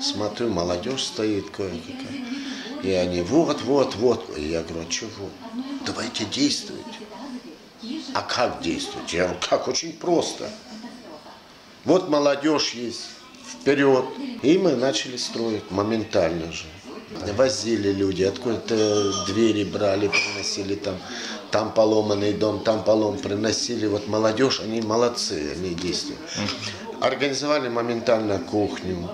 смотрю, молодежь стоит кое-какая. И они вот, вот, вот. И я говорю, а чего? Давайте действовать. А как действовать? Я говорю, как? Очень просто. Вот молодежь есть, вперед. И мы начали строить моментально же. Возили люди, откуда-то двери брали, приносили там, там поломанный дом, там полом приносили. Вот молодежь, они молодцы, они действуют. Организовали моментально кухню.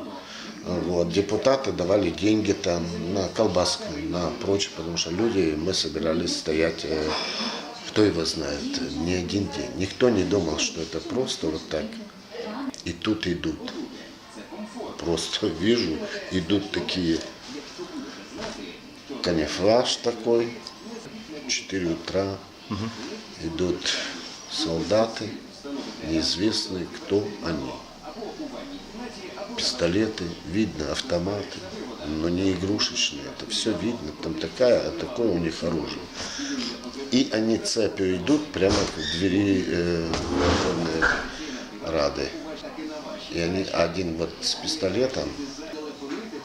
Вот, депутаты давали деньги там на колбаску, на прочее, потому что люди, мы собирались стоять, э, кто его знает, не один день. Никто не думал, что это просто вот так. И тут идут. Просто вижу, идут такие камуфляж такой, 4 утра, идут солдаты, неизвестные, кто они. Пистолеты, видно, автоматы, но не игрушечные, это все видно, там такая, такое у них оружие. И они цепью идут прямо к двери э, Рады. И они один вот с пистолетом,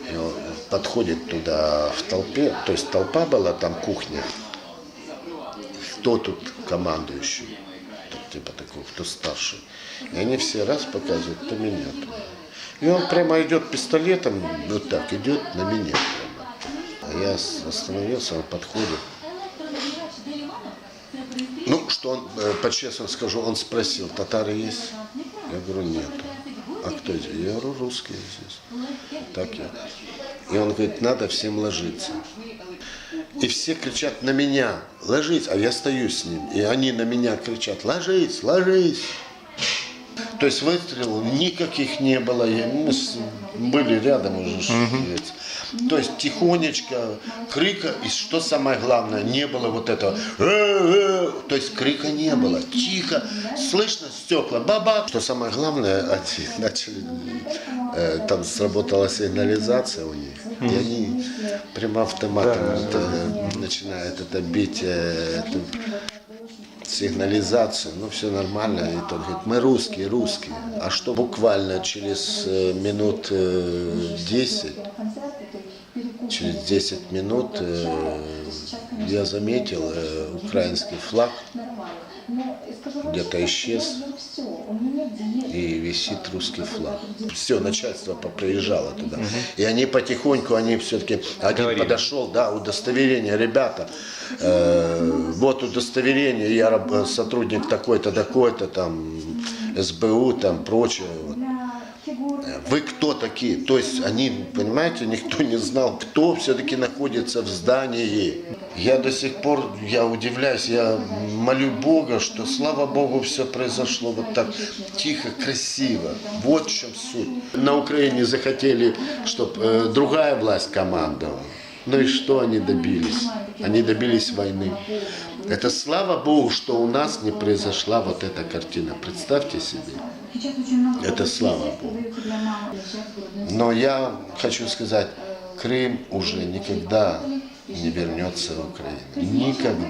и он подходит туда в толпе, то есть толпа была, там кухня. Кто тут командующий? Типа такой, кто старший. И они все раз показывают, то меня. И он прямо идет пистолетом, вот так, идет на меня прямо. А я остановился, он подходит. Ну, что он, э, по-честному скажу, он спросил, татары есть? Я говорю, нет. А кто здесь? Я говорю, русские здесь. Так я. И он говорит, надо всем ложиться. И все кричат на меня, ложись, а я стою с ним. И они на меня кричат, ложись, ложись. То есть выстрелов никаких не было. Мы были рядом уже. говорится. То есть тихонечко, крика, и что самое главное, не было вот этого. То есть крика не было. Тихо, слышно стекла, баба. Что самое главное, они начали, э, там сработала сигнализация у них. И они прямо автоматом вот, э, начинают это бить. э, эту сигнализацию, ну все нормально. И тот говорит, мы русские, русские. А что буквально через э, минут э, 10, через 10 минут э, я заметил э, украинский флаг где-то исчез и висит русский флаг. Все, начальство поприезжало туда. И они потихоньку, они все-таки, один Говорили. подошел, да, удостоверение, ребята, э, вот удостоверение, я раб- сотрудник такой-то, такой-то, там, СБУ, там, прочее. вот. Вы кто такие? То есть они, понимаете, никто не знал, кто все-таки находится в здании. Я до сих пор, я удивляюсь, я молю Бога, что, слава Богу, все произошло вот так тихо, красиво. Вот в чем суть. На Украине захотели, чтобы другая власть командовала. Ну и что они добились? Они добились войны. Это слава Богу, что у нас не произошла вот эта картина. Представьте себе. Это слава Богу. Но я хочу сказать, Крым уже никогда не вернется в Украину. Никогда.